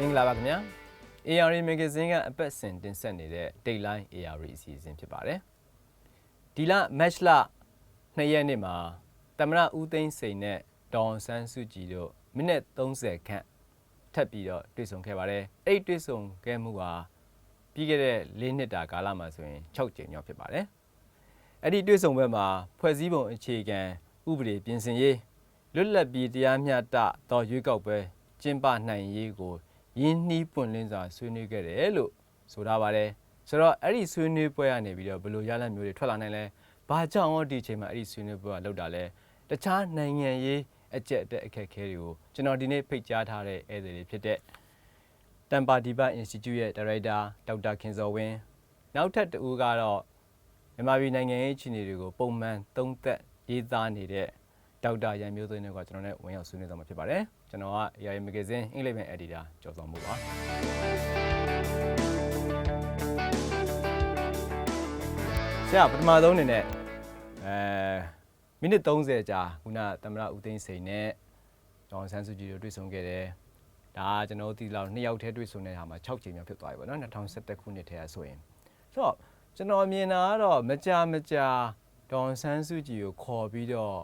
မင်္ဂလာပါခင်ဗျာ AR Magazine ကအပတ်စဉ်တင်ဆက်နေတဲ့ Dateline AR အစီအစဉ်ဖြစ်ပါတယ်ဒီလ match လ2ရက်နေ့မှာတမရဦးသိန်းစိန်နဲ့ဒေါန်ဆန်းစုကြည်တို့မိနစ်30ခန့်ထပ်ပြီးတော့တွေ့ဆုံခဲ့ပါတယ်အဲ့ဒီတွေ့ဆုံခဲ့မှုဟာပြီးခဲ့တဲ့၄နှစ်တာကာလမှာဆိုရင်6ကြိမ်မြောက်ဖြစ်ပါတယ်အဲ့ဒီတွေ့ဆုံပွဲမှာဖွဲ့စည်းပုံအခြေခံဥပဒေပြင်ဆင်ရေးလွတ်လပ်ပြီးတရားမျှတသောရွေးကောက်ပွဲကျင်းပနိုင်ရေးကို ရင်းနှီးပွင့်လင်းစွာဆွေးနွေးခဲ့တယ်လို့ဆိုထားပါတယ်ဆိုတော့အဲ့ဒီဆွေးနွေးပွဲကနေပြီးတော့ဘယ်လိုရလဒ်မျိုးတွေထွက်လာနိုင်လဲဘာကြောင့်ရောဒီအချိန်မှာအဲ့ဒီဆွေးနွေးပွဲကလောက်တာလဲတခြားနိုင်ငံရေးအကျက်အတက်အခက်အခဲတွေကိုကျွန်တော်ဒီနေ့ဖိတ်ကြားထားတဲ့ဧည့်သည်တွေဖြစ်တဲ့တမ်ပါဒီဘတ် Institute ရဲ့ဒါရိုက်တာဒေါက်တာခင်စောဝင်းနောက်ထပ်တူကတော့မြန်မာပြည်နိုင်ငံရေးအခြေအနေတွေကိုပုံမှန်သုံးသပ်ရေးသားနေတဲ့ဒေါက်တာရန်မျိုးသိန်းတို့ကကျွန်တော်နဲ့ဝင်ရောက်ဆွေးနွေးသွားမှာဖြစ်ပါတယ် ကျွန်တော်က AI Magazine အင်္ဂလိပ်ပိုင်း Editor ကျော်စောမှုပါဆရာပထမဆုံးအနေနဲ့အဲမိနစ်30ကြာခုနသမရဦးသိန်းစိန်နဲ့ဒေါန်ဆန်းစုကြည်တို့တွေ့ဆုံခဲ့တယ်ဒါကကျွန်တော်တို့ဒီလောက်နှစ်ယောက်တည်းတွေ့ဆုံနေတာမှာ6ချိန်မြောက်ဖြစ်သွားပြီပေါ့နော်2011ခုနှစ်ထဲကဆိုရင်ဆိုတော့ကျွန်တော်မြင်တာကတော့မကြာမကြာဒေါန်ဆန်းစုကြည်ကိုခေါ်ပြီးတော့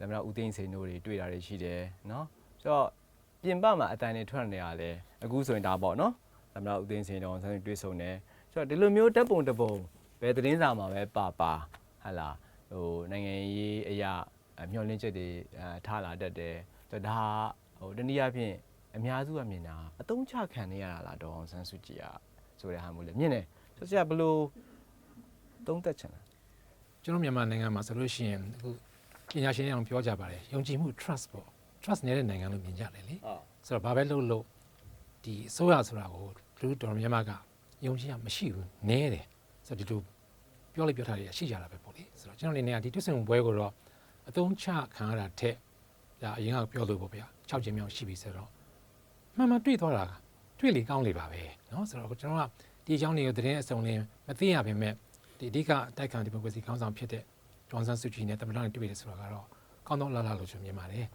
သမရဦးသိန်းစိန်တို့တွေတွေ့တာတွေရှိတယ်နော် ဆိုတော့ပြင်ပမှာအတန်တွေထွက်နေရလဲအခုဆိုရင်ဒါပေါ့နော်သမရဦးသိန်းစိန်ဒေါန်ဆန်းစုကြည်တွေ့ဆုံတယ်ဆိုတော့ဒီလိုမျိုးတပ်ပုံတပုံဘယ်သတင်းစာမှာပဲပါပါဟာလာဟိုနိုင်ငံရေးအရာအမျှော်လင့်ချက်တွေအဲထားလာတတ်တယ်ဆိုတော့ဒါဟိုတနည်းအားဖြင့်အများစုကမြင်တာအတုံးချခံနေရတာလားဒေါ်အောင်ဆန်းစုကြည်ကဆိုတဲ့ဟာမျိုးလေမြင်တယ်ဆိုဆရာဘယ်လိုသုံးသက်ချင်လဲကျွန်တော်မြန်မာနိုင်ငံမှာဆိုလို့ရှိရင်အခုပညာရှင်တွေအောင်ပြောကြပါတယ်ယုံကြည်မှု trust ပေါ့ trust နေတဲ့နိုင်ငံလို့မြင်ကြတယ်လေ ဟုတ် ဆိုတော့ဘာပဲလုပ်လို့ဒီအစိုးရဆိုတာကိုလူတော်မြန်မာကယုံကြည်ရမရှိဘူးနည်းတယ်ဆိုတော့ဒီလိုပြောလိုက်ပြောထားတယ်ရှိကြတာပဲပေါ့လေဆိုတော့ကျွန်တော်အနေနဲ့ကဒီတွစ်စင်ပွဲကိုတော့အသုံးချခံရတာထက်ဒါအရင်ကပြောလို့ပေါ့ဗျာ6ချိန်မြောက်ရှိပြီဆိုတော့မှန်မှန်တွေ့သွားတာကတွေ့လေကောင်းလေပါပဲเนาะဆိုတော့ကျွန်တော်ကဒီအကြောင်းတွေကိုသတင်းအစုံလင်းမသိရပါပဲဒီအဓိကအတိုက်ခံဒီမိုကရေစီခေါင်းဆောင်ဖြစ်တဲ့ဒေါန်ဆန်းစုကြည်နဲ့တမန်တော်နဲ့တွေ့တယ်ဆိုတော့ကတော့ကောင်းတော့လာလာလို့ကျွန်တော်မြင်ပါတယ်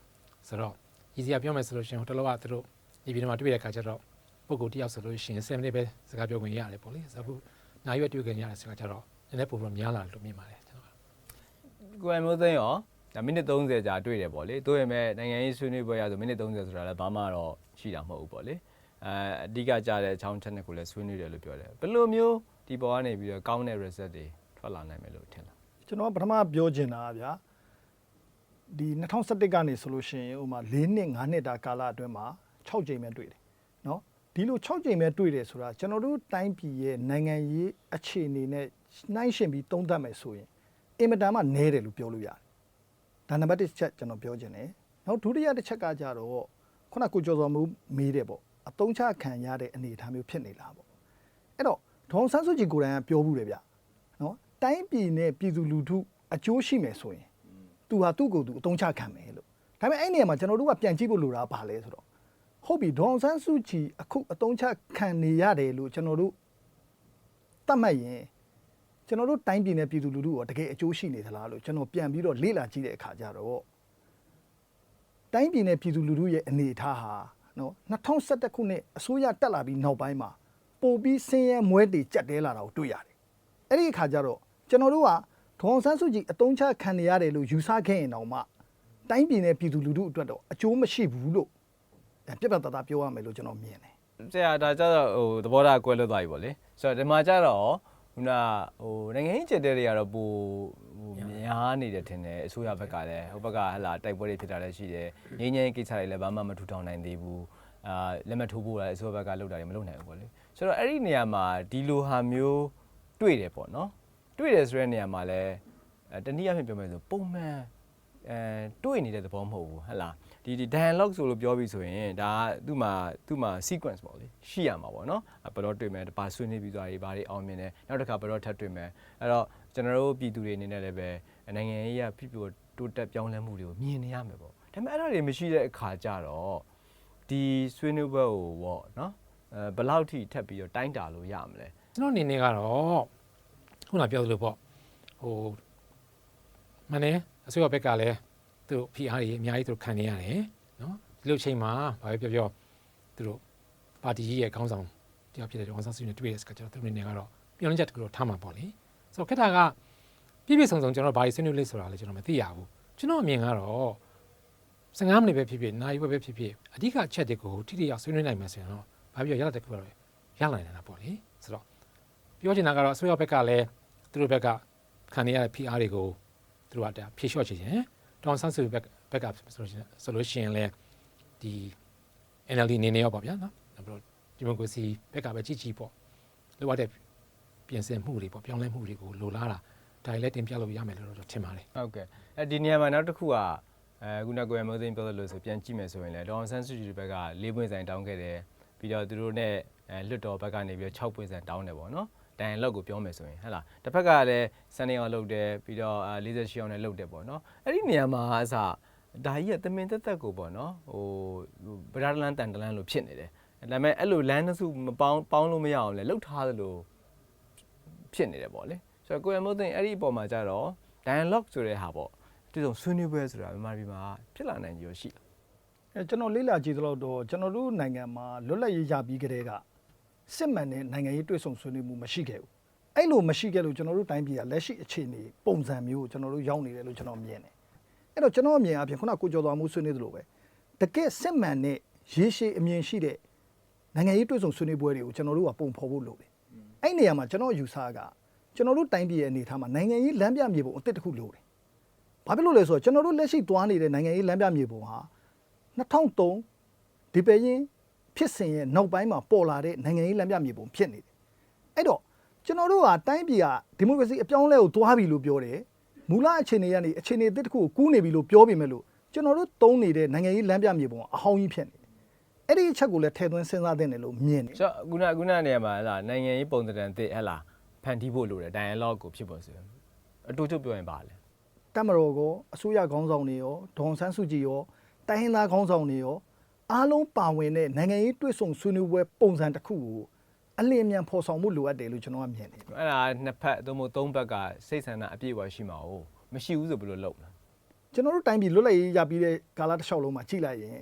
ဆိုတော့ရည်စရာပြောမယ်ဆိုလို့ရှိရင်ဟိုတလောကသူတို့ဒီပြည်မှာတွေ့တဲ့အခါကျတော့ပုဂ္ဂိုလ်တစ်ယောက်ဆိုလို့ရှိရင်7မိနစ်ပဲစကားပြောခွင့်ရတယ်ပေါ့လေဆိုတော့အခုနိုင်ရွက်တွေ့ခွင့်ရတယ်ဆိုတော့ကျတော့နည်းနည်းပိုပြီးများလာတယ်လို့မြင်ပါတယ်ကျွန်တော်ကကိုယ်မျိုးသိန်းရောဒါမိနစ်30ကြာတွေ့တယ်ပေါ့လေတို့ရမဲ့နိုင်ငံရေးဆွေးနွေးပွဲရဆိုမိနစ်30ဆိုတာလည်းဘာမှတော့ရှိတာမဟုတ်ဘူးပေါ့လေအဲအဓိကကြားတဲ့အချောင်းချက်နဲ့ကိုလည်းဆွေးနွေးတယ်လို့ပြောတယ်ဘယ်လိုမျိုးဒီပေါ်ကနေပြီးတော့ကောင်းတဲ့ result တွေထွက်လာနိုင်မယ်လို့ထင်လားကျွန်တော်ပထမပြောချင်တာကဗျာ ဒီ2011ကနေဆိုလို့ရှိရင်ဥပမာ၄နှစ်၅နှစ်တာကာလအတွင်းမှာ6ကြိမ်ပဲတွေ့တယ်เนาะဒီလို6ကြိမ်ပဲတွေ့တယ်ဆိုတာကျွန်တော်တို့တိုင်းပြည်ရဲ့နိုင်ငံရေးအခြေအနေနဲ့နှိုင်းယှဉ်ပြီးသုံးသပ်မယ်ဆိုရင်အင်မတန်မှနည်းတယ်လို့ပြောလို့ရတယ်ဒါနံပါတ်1ချက်ကျွန်တော်ပြောချင်တယ်နောက်ဒုတိယတစ်ချက်ကကြတော့ခုနကကိုကျော်စော်မှုမေးတယ်ပေါ့အတုံးချခံရတဲ့အနေအထားမျိုးဖြစ်နေလားပေါ့အဲ့တော့ဒေါန်ဆန်းစုကြည်ကိုယ်တိုင်ကပြောဘူးတယ်ဗျ နော်တိုင်းပြည်နဲ့ပြည်သူလူထုအကျိုးရှိမယ်ဆိုရင် သူဟာသူ့ကိုယ်သူအတုံးချခံမယ်လို့ဒါပေမဲ့အဲ့နေရာမှာကျွန်တော်တို့ကပြန်ကြည့်ဖို့လိုတာကဘာလဲဆိုတော့ဟုတ်ပြီဒေါအောင်ဆန်းစုကြည်အခုအတုံးချခံနေရတယ်လို့ကျွန်တော်တို့သတ်မှတ်ရင်ကျွန်တော်တို့တိုင်းပြည်နဲ့ပြည်သူလူထုရောတကယ်အကျိုးရှိနေသလားလို့ကျွန်တော်ပြန်ပြီးတော့လေ့လာကြည့်တဲ့အခါကျတော့တိုင်းပြည်နဲ့ပြည်သူလူထုရဲ့အနေအထားဟာနော်2011ခုနှစ်အစိုးရတက်လာပြီးနောက်ပိုင်းမှာပိုပြီးဆင်းရဲမွဲတေကြက်တဲလာတာကိုတွေ့ရတယ်အဲ့ဒီအခါကျတော့ကျွန်တော်တို့က ဒေါန်ဆန်းစုကြည်အတုံးချခံနေရတယ်လို့ယူဆခဲ့ရင်တောင်မှတိုင်းပြည်နဲ့ပြည်သူလူထုအတွက်တော့အကျိုးမရှိဘူးလို့အဲပြတ်ပြတ်သားသားပြောရမယ်လို့ကျွန်တော်မြင်တယ်ဆရာဒါကြတော့ဟိုသဘောထားကွဲလွတ်သွားပြီပေါ့လေဆိုတော့ဒီမှာကြတော့ခုနဟိုနိုင်ငံရေးကျက်တဲ့တွေကတော့ပိုဟိုများနေတယ်ထင်တယ်အစိုးရဘက်ကလည်းဟိုဘက်ကဟလာတိုက်ပွဲတွေဖြစ်တာလည်းရှိတယ်ငင်းငင်းကိစ္စတွေလည်းဘာမှမထူထောင်နိုင်သေးဘူးအာလက်မထိုးဖို့လည်းအစိုးရဘက်ကလုပ်တာတွေမလုပ်နိုင်ဘူးပေါ့လေဆိုတော့အဲ့ဒီနေရာမှာဒီလိုဟာမျိုးတွေ့တယ်ပေါ့နော် တွေ့တယ်ဆိုတဲ့နေရာမှာလည်းအဲတနည်းအားဖြင့်ပြောမယ်ဆိုပုံမှန်အဲတွေ့နေတဲ့သဘောမဟုတ်ဘူးဟဟလားဒီဒီ dialogue ဆိုလို့ပြောပြီးဆိုရင်ဒါကသူ့မှာသူ့မှာ sequence ပေါ့လေရှိရမှာပေါ့နော်အဲဘယ်တော့တွေ့မယ်ဘာဆွေးနွေးပြီးသွားပြီဘာတွေအောင်မြင်တယ်နောက်တစ်ခါဘယ်တော့ထပ်တွေ့မယ်အဲ့တော့ကျွန်တော်တို့ပြည်သူတွေအနေနဲ့လည်းပဲနိုင်ငံရေးရဖြစ်ဖြစ်တိုးတက်ပြောင်းလဲမှုတွေကိုမြင်နေရမယ်ပေါ့ဒါပေမဲ့အဲ့ဒါတွေမရှိတဲ့အခါကျတော့ဒီဆွေးနွေးပွဲကိုပေါ့နော်အဲဘယ်လောက်ထိထပ်ပြီးတော့တိုင်းတာလို့ရမလဲကျွန်တော်အနေနဲ့ကတော့ ခုနပြောသလိုပေါ့ဟိုမနေ့အစိုးရဘက်ကလည်းသူတို့ PR တွေအများကြီးသူတို့ခံနေရတယ်နော်ဒီလိုချိန်မှာဘာပဲပြောပြောသူတို့ဘာပါတီကြီးရဲ့ခေါင်းဆောင်တယောက်ဖြစ်တဲ့ဒေါ်အောင်ဆန်းစုကြည်နဲ့တွေ့တဲ့စကားကျွန်တော်သူတို့အနေနဲ့ကတော့ပြောင်းလဲချက်တစ်ခုတော့ထားမှာပေါ့လေဆိုတော့ခက်တာကပြည့်ပြည့်စုံစုံကျွန်တော်ဘာကြီးဆွေးနွေးလဲဆိုတာလည်းကျွန်တော်မသိရဘူးကျွန်တော်အမြင်ကတော့15မိနစ်ပဲဖြစ်ဖြစ်နာရီပဲဖြစ်ဖြစ်အဓိကအချက်တွေကိုထိထိရောက်ဆွေးနွေးနိုင်မယ်ဆိုရင်တော့ဘာပြောရတဲ့တစ်ခုတော့ရနိုင်တာပေါ့လေဆိုတော့ပြောချင်တာကတော့အစိုးရဘက်ကလည်းသူ တို့ဘက်ကခံနေရတဲ့ PR တွေကိုသူတို့ကဒါဖြေလျှော့ချင်တယ်ဒေါ်ဆန်းစုဘက်ဘက်ကဆိုလို့ရှိရင်ဆိုလို့ရှိရင်လည်းဒီ NLD နေနေရောပေါ့ဗျာနော်နောက်ပြီးတော့ဒီမိုကရေစီဘက်ကပဲကြီးကြီးပေါ့လိုအပ်တဲ့ပြင်ဆင်မှုတွေပေါ့ပြောင်းလဲမှုတွေကိုလိုလားတာဒါတွေလည်းတင်ပြလို့ရမယ်လို့တော့ထင်ပါတယ်ဟုတ်ကဲ့အဲဒီနေရာမှာနောက်တစ်ခုကအဲခုနကကိုရမိုးသိန်းပြောသလိုဆိုပြန်ကြည့်မယ်ဆိုရင်လည်းဒေါအောင်ဆန်းစုကြည်ဘက်က၄ပွင့်ဆိုင်တောင်းခဲ့တယ်ပြီးတော့သူတို့နဲ့အဲလွတ်တော်ဘက်ကနေပြီးတော့6ပွင့်ဆိုင်တောင်းတယ်ပေါ့နော် တန်လောက်ကိုပြောမယ်ဆိုရင်ဟဲ့လားတစ်ဖက်ကလည်းစနေအောင်လုပ်တယ်ပြီးတော့48အောင်လည်းလုပ်တယ်ပေါ့နော်အဲ့ဒီနေရာမှာအစားဒါကြီးကတမင်တက်တက်ကိုပေါ့နော်ဟိုဗရာဒလန်တန်တလန်လို့ဖြစ်နေတယ်ဒါပေမဲ့အဲ့လိုလမ်းတစ်စုမပေါင်းပေါင်းလို့မရအောင်လဲလှုပ်ထားသလိုဖြစ်နေတယ်ပေါ့လေဆိုတော့ကိုရမိုးသိန်းအဲ့ဒီအပေါ်မှာကြတော့ dialogue ဆိုတဲ့ဟာပေါ့ဒီလိုဆွေးနွေးပွဲဆိုတာမြန်မာပြည်မှာဖြစ်လာနိုင်ကြရရှိလားအဲကျွန်တော်လေ့လာကြည့်သလောက်တော့ကျွန်တော်တို့နိုင်ငံမှာလွတ်လပ်ရေးရပြီးကြတဲ့က စစ်မှန်တဲ့နိုင်ငံရေးတွေ့ဆုံဆွေးနွေးမှုမရှိခဲ့ဘူးအဲ့လိုမရှိခဲ့လို့ကျွန်တော်တို့တိုင်းပြည်ကလက်ရှိအခြေအနေပုံစံမျိုးကိုကျွန်တော်တို့ရောက်နေတယ်လို့ကျွန်တော်မြင်တယ်အဲ့တော့ကျွန်တော်အမြင်အပြင်ခုနကကိုကျော်တော်မှုဆွေးနွေးသလိုပဲတကယ်စစ်မှန်တဲ့ရေရှည်အမြင်ရှိတဲ့နိုင်ငံရေးတွေ့ဆုံဆွေးနွေးပွဲတွေကိုကျွန်တော်တို့ကပုံဖော်ဖို့လိုတယ်အဲ့နေရာမှာကျွန်တော်ယူဆကကျွန်တော်တို့တိုင်းပြည်ရဲ့အနေအထားမှာနိုင်ငံရေးလမ်းပြမြေပုံအသစ်တစ်ခုလိုတယ်ဘာဖြစ်လို့လဲဆိုတော့ကျွန်တော်တို့လက်ရှိသွားနေတဲ့နိုင်ငံရေးလမ်းပြမြေပုံဟာ2003ဒီပဲရင် ဖြစ်စဉ်ရဲ့နောက်ပိုင်းမှာပေါ်လာတဲ့နိုင်ငံရေးလမ်းပြမြေပုံဖြစ်နေတယ်အဲ့တော့ကျွန်တော်တို့ကတိုင်းပြည်ကဒီမိုကရေစီအပြောင်းအလဲကိုသွားပြီလို့ပြောတယ်မူလအခြေအနေကနေအခြေအနေအသစ်တစ်ခုကိုကူးနေပြီလို့ပြောပေမဲ့လို့ကျွန်တော်တို့သုံးနေတဲ့နိုင်ငံရေးလမ်းပြမြေပုံကအဟောင်းကြီးဖြစ်နေတယ်အဲ့ဒီအချက်ကိုလည်းထည့်သွင်းစဉ်းစားသင့်တယ်လို့မြင်တယ်ဆိုတော့ခုနခုနနေရာမှာဟဲ့လားနိုင်ငံရေးပုံစံတန်တစ်ဟဲ့လားဖန်တီးဖို့လိုတယ် dialogue ကိုဖြစ်ပေါ်စေအတူတူပြောရင်ပါလေတက်မတော်ကောအစိုးရခေါင်းဆောင်တွေရောဒေါန်ဆန်းစုကြည်ရောတိုင်းရင်းသားခေါင်းဆောင်တွေရော အားလုံးပါဝင်တဲ့နိုင်ငံရေးတွေ့ဆုံဆွေးနွေးပွဲပုံစံတစ်ခုကိုအလင်းအမြန်ဖော်ဆောင်မှုလိုအပ်တယ်လို့ကျွန်တော်ကမြင်တယ်အဲ့ဒါနှစ်ဖက်သို့မဟုတ်သုံးဘက်ကစိတ်ဆန္ဒအပြည့်အဝရှိမှာ哦မရှိဘူးဆိုဘယ်လိုလုပ်မလဲကျွန်တော်တို့တိုင်းပြည်လွတ်လပ်ရေးရပြီးတဲ့ကာလတစ်လျှောက်လုံးမှာကြည့်လိုက်ရင်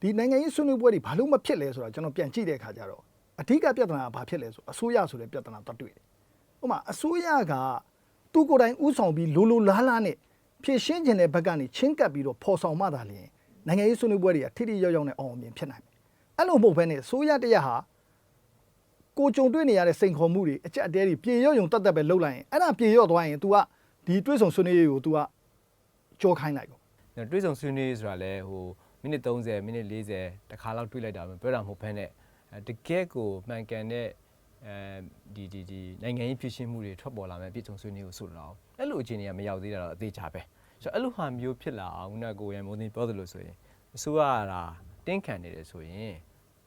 ဒီနိုင်ငံရေးဆွေးနွေးပွဲတွေဘာလို့မဖြစ်လဲဆိုတာကျွန်တော်ပြန်ကြည့်တဲ့အခါကျတော့အဓိကပြဿနာကဘာဖြစ်လဲဆိုအစိုးရဆိုတဲ့ပြဿနာတော့တွေ့တယ်။ဥပမာအစိုးရကသူကိုယ်တိုင်ဥဆောင်ပြီးလိုလိုလားလားနဲ့ဖြည့်ရှင်းခြင်းတဲ့ဘက်ကနေချင်းကပ်ပြီးတော့ဖော်ဆောင်မှသာလျှင် နိုင်ငံရေးဆွေးနွေးပွဲတွေကထိထိရောက်ရောက်နဲ့အောင်အောင်မြင်ဖြစ်နိုင်မယ်။အဲ့လိုမဟုတ်ဘဲနဲ့အစိုးရတရက်ဟာကိုကြုံတွေ့နေရတဲ့စိန်ခေါ်မှုတွေအကြက်အတဲတွေပြေရော့ယုံတက်တက်ပဲလှုပ်လိုက်ရင်အဲ့ဒါပြေရော့သွားရင် तू ကဒီတွေးဆောင်ဆွေးနွေးရေးကို तू ကကြောခိုင်းလိုက်ပေါ့တွေးဆောင်ဆွေးနွေးဆိုတာလဲဟိုမိနစ်30မိနစ်40တခါလောက်တွေးလိုက်တာပဲပြောတာမဟုတ်ဘဲနဲ့အဲတကယ်ကိုမှန်ကန်တဲ့အဲဒီဒီဒီနိုင်ငံရေးဖြစ်ရှင်းမှုတွေထွက်ပေါ်လာမယ်ပြည်ထုံဆွေးနွေးကိုဆိုတော့အဲ့လိုအခြေအနေကမရောက်သေးတာတော့အသေးချာပဲ ဆိုတော့အဲ့လိုဟာမျိုးဖြစ်လာအောင်ခုနကကိုရန်မိုးသိန်းပြောသလိုဆိုရင်အစိုးရကတာတင်းခံနေတယ်ဆိုရင်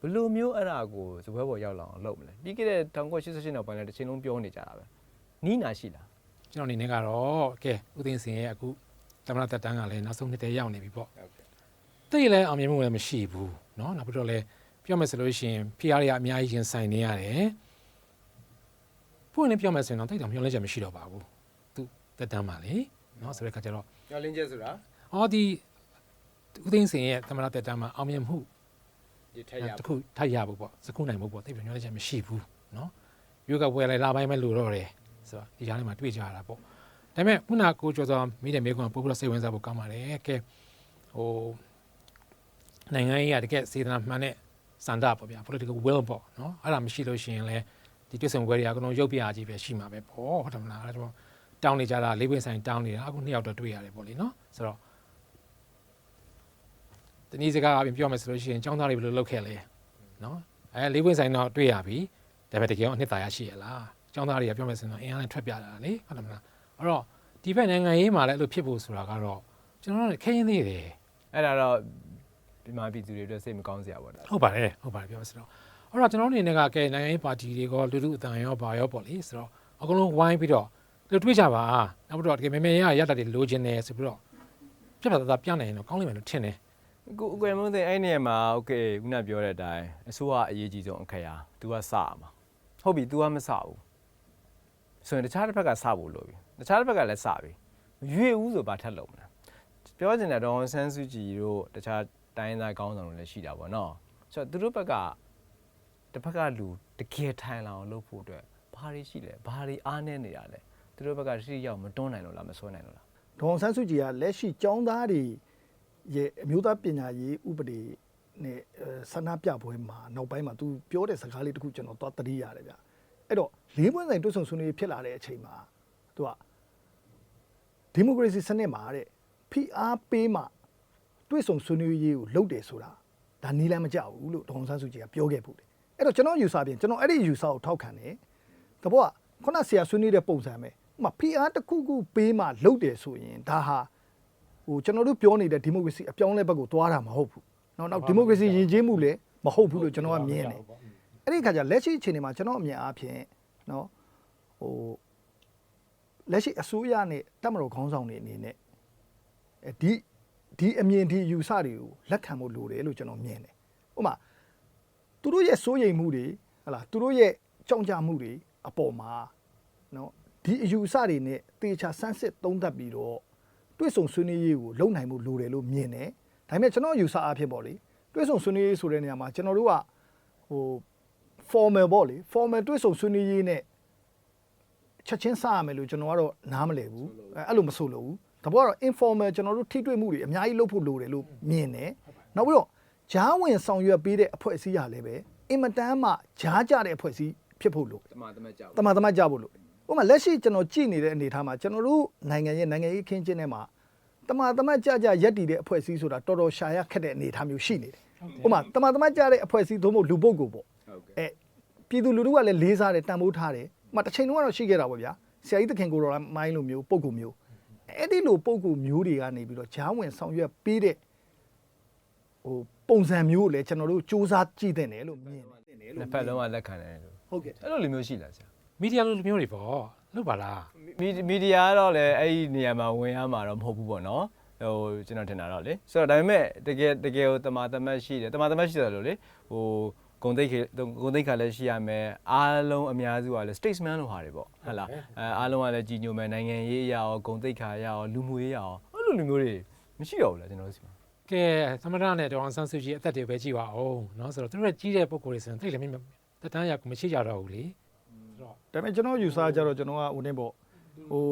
ဘယ်လိုမျိုးအဲ့ဒါကိုစပွဲပေါ်ရောက်လာအောင်လုပ်မလဲပြီးခဲ့တဲ့1988နောက်ပိုင်းလည်းတစ်ချိန်လုံးပြောနေကြတာပဲနီးနာရှိလား ကျွန်တော်အနေနဲ့ကတော့ကဲဦးသိန်းစင်ရဲ့အခုသမရတက်တန်းကလည်းနောက်ဆုံးနှစ်တည်းရောက်နေပြီပေါ့ ဟုတ်ကဲ့ တိတ်လည်းအောင်မြင်မှုလည်းမရှိဘူးเนาะနောက်ပြီးတော့လည်းပြောမယ်ဆိုလို့ရှိရင် PR ရအများကြီးရင်ဆိုင်နေရတယ်ပွင့်လည်းပြောမယ်ဆိုရင်တော့တိတ်တောင်မျှော်လင့်ချက်မရှိတော့ပါဘူးသူတက်တန်းပါလေ နော်ဆိုတဲ့ခါကျတော့မျောလင်းချက်ဆိုတာအော်ဒီဦးသိန်းစင်ရဲ့သမရတက်တာမှာအောင်မြင်မှုဒီထက်ရတပါခုထပ်ရဖို့ပေါ့စကုနိုင်ဖို့ပေါ့သိပြီမျောလင်းချက်မရှိဘူးနော်ရွေးကပွဲလိုက်လာပိုင်းမဲ့လို့တော့တယ်ဆိုတော့ဒီကြားထဲမှာတွေ့ကြရတာပေါ့ဒါပေမဲ့ခုနကကိုကျော်စောမိတဲ့မိကွန်ပို့ပြီးတော့စိတ်ဝင်စားဖို့ကောင်းပါတယ်ကဲဟိုနိုင်ငံရေးရတကယ်စေတနာမှန်တဲ့စန္ဒပေါ့ဗျာ political will ပေါ့နော်အဲ့ဒါမရှိလို့ရှိရင်လည်းဒီတွေ့ဆုံပွဲတွေအကုန်လုံးရုပ်ပြကြီးပဲရှိမှာပဲပေါ့ဟုတ်တယ်မလားအဲ့ဒါကြောင့် တောင်းနေကြတာလေးပွင့်ဆိုင်တောင်းနေတာအခုနှစ်ယောက်တော့တွေ့ရတယ်ပေါ့လေနော်ဆိုတော့တနည်းစကားအပြင်ပြောမယ်ဆိုလို့ရှိရင်ចောင်းသားတွေဘယ်လိုလုပ်ခဲ့လဲနော်အဲလေးပွင့်ဆိုင်တော့တွေ့ရပြီဒါပေမဲ့တကယ်တော့အနှစ်သာရရှိရလားចောင်းသားတွေကပြောမယ်ဆိုရင်တော့အင်အားနဲ့ထွက်ပြတာလေဟုတ်တယ်မလားအဲ့တော့ဒီဘက်နိုင်ငံရေးမှာလည်းအဲ့လိုဖြစ်ဖို့ဆိုတာကတော့ကျွန်တော်တို့ခဲရင်သေးတယ်အဲ့ဒါတော့ဒီမှာပြည်သူတွေအတွက်စိတ်မကောင်းစရာပေါ့ဒါဟုတ်ပါတယ်ဟုတ်ပါတယ်ပြောပါစတော့အဲ့တော့ကျွန်တော်တို့အနေနဲ့ကကဲနိုင်ငံရေးပါတီတွေကလူလူအတန်ရောပါရောပေါ့လေဆိုတော့အကုန်လုံးဝိုင်းပြီးတော့ လူတွေးကြပါနောက်ပြီးတော့တကယ်မေမေရရတတ်တွေလိုချင်တယ်ဆိုပြီးတော့ပြတ်ပြတ်သားသားပြနိုင်ရင်တော့ကောင်းလိမ့်မယ်လို့ထင်တယ် ကိုအကွယ်မုန်းတဲ့အဲ့နေရာမှာโอเคခုနပြောတဲ့အတိုင်းအစိုးရအရေးကြီးဆုံးအခရာ तू ကစရမှာဟုတ်ပြီ तू ကမစဘူးဆိုရင်တခြားတစ်ဖက်ကစဖို့လိုပြီတခြားတစ်ဖက်ကလည်းစပြီရွေဦးဆိုဘာထက်လုံးမလဲပြောချင်တဲ့ဒေါန်ဆန်းစုကြည်တို့တခြားတိုင်းသားကောင်းဆောင်တွေလည်းရှိတာပေါ့နော်ဆိုတော့သူတို့ဘက်က တစ်ဖက်ကလူတကယ်ထိုင်လာအောင်လုပ်ဖို့အတွက်ဘာတွေရှိလဲဘာတွေအားနည်းနေတာလဲ သူတို့ဘက်ကရှိရောက်မတွန်းနိုင်လို့လားမဆွဲနိုင်လို့လား ဒေါအောင်ဆန်းစုကြည်ကလက်ရှိចောင်းသားတွေရဲ့အမျိုးသားပညာရေးဥပဒေနဲ့အဲဆန္ဒပြပွဲမှာနောက်ပိုင်းမှာ तू ပြောတဲ့စကားလေးတစ်ခုကျွန်တော်သွားသတိရတယ်ဗျအဲ့တော့လေးပွင့်ဆိုင်တွတ်ဆုံဆွေးနွေးဖြစ်လာတဲ့အချိန်မှာ तू ကဒီမိုကရေစီစနစ်မှာတဲ့ဖိအားပေးမှတွတ်ဆုံဆွေးနွေးရေးကိုလုပ်တယ်ဆိုတာဒါနီးလမ်းမကြဘူးလို့ဒေါအောင်ဆန်းစုကြည်ကပြောခဲ့ဘူးတယ်အဲ့တော့ကျွန်တော်ယူဆပြင်ကျွန်တော်အဲ့ဒီယူဆကိုထောက်ခံတယ်တဘောကခုနဆရာဆွေးနွေးတဲ့ပုံစံပဲ ဥပမာဖိအားတစ်ခုခုပေးမှလုပ်တယ်ဆိုရင်ဒါဟာဟိုကျွန်တော်တို့ပြောနေတဲ့ဒီမိုကရေစီအပြောင်းအလဲဘက်ကိုသွားတာမဟုတ်ဘူး။နောက်နောက်ဒီမိုကရေစီယဉ်ကျေးမှုလည်းမဟုတ်ဘူးလို့ကျွန်တော်ကမြင်တယ်။အဲ့ဒီခါကျလက်ရှိအခြေအနေမှာကျွန်တော်အမြင်အားဖြင့်နော်ဟိုလက်ရှိအစိုးရနဲ့တပ်မတော်ခေါင်းဆောင်တွေအနေနဲ့အဲဒီဒီအမြင်ဒီယူဆတွေကိုလက်ခံဖို့လိုတယ်လို့ကျွန်တော်မြင်တယ်။ဥပမာသူတို့ရဲ့စိုးရိမ်မှုတွေဟလာသူတို့ရဲ့ကြောက်ကြမှုတွေအပေါ်မှာနော် ဒီအယူဆတွေနဲ့တေချာဆန်းစစ်သုံးသပ်ပြီးတော့တွဲဆုံဆွေးနွေးရေးကိုလုံနိုင်မှုလိုတယ်လို့မြင်တယ်။ဒါပေမဲ့ကျွန်တော်ယူဆအားဖြင့်ပေါ့လေတွဲဆုံဆွေးနွေးရေးဆိုတဲ့နေရာမှာကျွန်တော်တို့ကဟို formal ပေါ့လေ formal တွဲဆုံဆွေးနွေးရေးနဲ့ချက်ချင်းစရမယ်လို့ကျွန်တော်ကတော့နားမလည်ဘူး။အဲအဲ့လိုမဆိုလို့ဘူး။တဘောကတော့ informal ကျွန်တော်တို့ထိတွေ့မှုတွေအများကြီးလုပ်ဖို့လိုတယ်လို့မြင်တယ်။နောက်ပြီးတော့ဂျားဝင်ဆောင်ရွက်ပေးတဲ့အဖွဲ့အစည်းရလည်းပဲအင်မတန်မှဂျားကြတဲ့အဖွဲ့အစည်းဖြစ်ဖို့လိုတမန်တမန်ကြောက်တမန်တမတ်ကြဖို့လို့ ဥပမာလက်ရှိကျွန်တော်ကြည့်နေတဲ့အနေအထားမှာကျွန်တော်တို့နိုင်ငံရဲ့နိုင်ငံရေးခင်းကျင်းထဲမှာတမန်တမတ်ကြကြရက်တည်တဲ့အဖွဲ့အစည်းဆိုတာတော်တော်ရှာရခက်တဲ့အနေအထားမျိုးရှိနေတယ်ဥပမာတမန်တမတ်ကြတဲ့အဖွဲ့အစည်းသို့မဟုတ်လူပုဂ္ဂိုလ်ပေါ့ဟုတ်ကဲ့အဲပြည်သူလူထုကလည်းလေးစားတယ်တန်ဖိုးထားတယ်ဥပမာတစ်ချိန်တုန်းကတော့ရှိခဲ့တာပေါ့ဗျာဆရာကြီးသခင်ကိုတော်မိုင်းလိုမျိုးပုဂ္ဂိုလ်မျိုးအဲ့ဒီလိုပုဂ္ဂိုလ်မျိုးတွေကနေပြီးတော့ဂျားဝင်ဆောင်ရွက်ပေးတဲ့ဟိုပုံစံမျိုးကိုလည်းကျွန်တော်တို့စူးစမ်းကြည့်တဲ့တယ်လို့မြင်တယ်နှစ်ဖက်လုံးကလက်ခံတယ်လို့ဟုတ်ကဲ့အဲ့လိုလူမျိုးရှိလားဆရာ မီဒီယာလိုလူမျိုးတွေပေါ့လုပ်ပါလား မီမီဒီယာကတော့လည်းအဲ့ဒီနေရာမှာဝင်ရမှာတော့မဟုတ်ဘူးပေါ့နော်ဟိုကျွန်တော်ထင်တာတော့လေဆိုတော့ဒါပေမဲ့တကယ်တကယ်ဟိုတမာတမတ်ရှိတယ်တမာတမတ်ရှိတယ်လို့လေဟိုဂုံတိတ်ခေဂုံတိတ်ခါလည်းရှိရမယ်အားလုံးအများစုကလည်း statesman လို့ဟာတွေပေါ့ဟုတ်လားအဲအားလုံးကလည်းကြီးညိုမယ်နိုင်ငံရေးအရာရောဂုံတိတ်ခါရရောလူမှုရေးရရောအဲ့လိုလူမျိုးတွေမရှိတော့ဘူးလားကျွန်တော်တို့စီမှာ ကဲသမရနဲ့ဒေါအောင်ဆန်းစုကြည်အသက်တွေပဲကြည့်ပါအောင်เนาะဆိုတော့သူတို့ကကြီးတဲ့ပုံကိုယ်တွေဆိုရင်တိတ်လည်းမတက်တန်းရကမရှိကြတော့ဘူးလေဆိုတော့ ဒါပေမဲ့ကျွန်တော်ယူဆကြတော့ကျွန်တော်ကဟိုနေပေါ့ဟို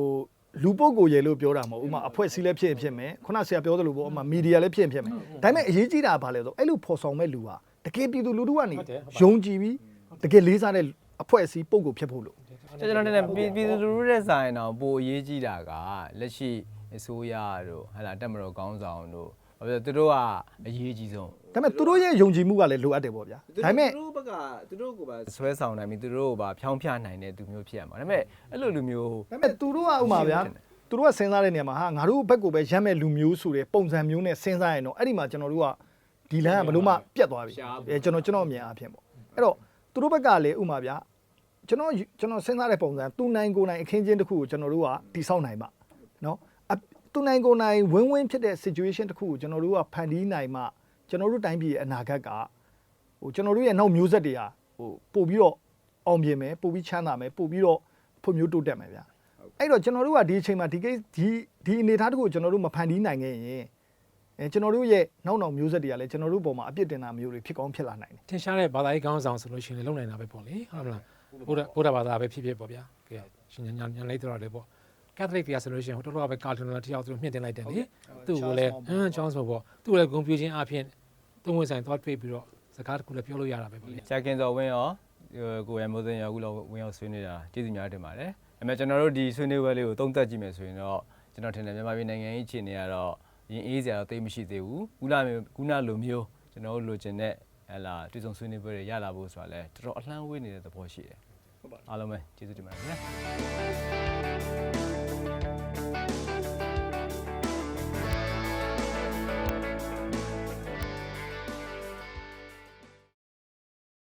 လူပုဂ္ဂိုလ်ရေလို့ပြောတာမဟုတ်ဥပမာအဖွဲ့အစည်းလည်းဖြစ်ရင်ဖြစ်မယ်ခုနဆရာပြောသလိုပေါ့ဥပမာမီဒီယာလည်းဖြစ်ရင်ဖြစ်မယ်ဒါပေမဲ့အရေးကြီးတာကဘာလဲဆိုအဲ့လိုဖော်ဆောင်မဲ့လူဟာတကယ်ပြည်သူလူထုကနေယုံကြည်ပြီးတကယ်လေးစားတဲ့အဖွဲ့အစည်းပုဂ္ဂိုလ်ဖြစ်ဖို့လို့ကျွန်တော်တင်တယ်ပြည်ပြည်သူလူထုတဲ့ဆိုင်တော့ပိုအရေးကြီးတာကလက်ရှိအစိုးရတို့ဟလာတက်မတော်ကောင်းဆောင်တို့ဘာဖြစ်လဲသူတို့ကအရေးကြီးဆုံး ဒါပေမဲ့သူတို့ရဲ့ယုံကြည်မှုကလည်းလိုအပ်တယ်ပေါ့ဗျာဒါပေမဲ့သူတို့ဘက်ကသူတို့ကိုပါဆွဲဆောင်နိုင်ပြီသူတို့ကိုပါဖြောင်းဖြနိုင်တဲ့သူမျိုးဖြစ်ရမှာဒါပေမဲ့အဲ့လိုလူမျိုးဒါပေမဲ့သူတို့ကဥမာဗျာသူတို့ကစဉ်းစားတဲ့နေရာမှာဟာငါတို့ဘက်ကိုပဲရမ်းမဲ့လူမျိုးဆိုတဲ့ပုံစံမျိုးနဲ့စဉ်းစားရင်တော့အဲ့ဒီမှာကျွန်တော်တို့ကဒီလမ်းကဘလို့မှပြတ်သွားပြီအဲကျွန်တော်ကျွန်တော်အမြင်အဖြစ်ပေါ့အဲ့တော့သူတို့ဘက်ကလည်းဥမာဗျာကျွန်တော်ကျွန်တော်စဉ်းစားတဲ့ပုံစံသူနိုင်ကိုနိုင်အခင်းချင်းတစ်ခုကိုကျွန်တော်တို့ကတိဆောက်နိုင်မှာနော်သူနိုင်ကိုနိုင်ဝင်းဝင်းဖြစ်တဲ့ situation တစ်ခုကိုကျွန်တော်တို့ကဖန်တီးနိုင်မှာ ကျွန်တော်တို့တိုင်းပြည်ရဲ့အနာဂတ်ကဟိုကျွန်တော်တို့ရဲ့နောက်မျိုးဆက်တွေကဟိုပို့ပြီးတော့အောင်မြင်မယ်ပို့ပြီးချမ်းသာမယ်ပို့ပြီးတော့ဖွံ့ဖြိုးတိုးတက်မယ်ဗျာအဲ့တော့ကျွန်တော်တို့ကဒီအချိန်မှာဒီကိဒီဒီအနေအထားတစ်ခုကိုကျွန်တော်တို့မဖန်တီးနိုင်ခဲ့ရင်အဲကျွန်တော်တို့ရဲ့နောက်နောက်မျိုးဆက်တွေကလည်းကျွန်တော်တို့ပုံမှာအပြစ်တင်တာမျိုးတွေဖြစ်ကောင်းဖြစ်လာနိုင်တယ်ထင်ရှားတဲ့ဘာသာရေးကောင်းဆောင်ဆိုလို့ရှိရင်လည်းလုံနိုင်တာပဲပေါ့လေဟုတ်မလားဘုရားဘုရားဘာသာပဲဖြစ်ဖြစ်ပေါ့ဗျာကဲရှင်ညာညာလိုက်တော့တယ်ပေါ့ကက်သလစ်တရားဆိုလို့ရှိရင်ဟိုတော်တော်ပဲကာတွန်လာတယောက်သူမြင့်တင်လိုက်တယ်လေသူ့ကိုလည်းဟမ်ကျောင်းဆိုပေါ့သူ့ကိုလည်းဂုံပြူချင်းအဖြစ် သုံးဝင်ဆိုင်သွားတွေ့ပြီးတော့စကားတစ်ခုလည်းပြောလို့ရတာပဲပေါ့လေဂျာကင်စော်ဝင်းရောဟိုကိုရမိုးစင်ရောအခုလောဝင်းရောဆွေးနေတာကျေးဇူးများတင်ပါတယ်အဲ့မဲ့ကျွန်တော်တို့ဒီဆွေးနွေးပွဲလေးကိုသုံးသပ်ကြည့်မယ်ဆိုရင်တော့ကျွန်တော်ထင်တယ်မြန်မာပြည်နိုင်ငံရေးအခြေအနေကတော့ရင်အေးစရာတော့သိပ်မရှိသေးဘူးခုနမျိုးခုနလိုမျိုးကျွန်တော်တို့လိုချင်တဲ့ဟလာတွေ့ဆုံဆွေးနွေးပွဲတွေရလာဖို့ဆိုတာလဲတော်တော်အလှမ်းဝေးနေတဲ့သဘောရှိတယ်အားလုံးပဲကျေးဇူးတင်ပါတယ်ခင်ဗျာ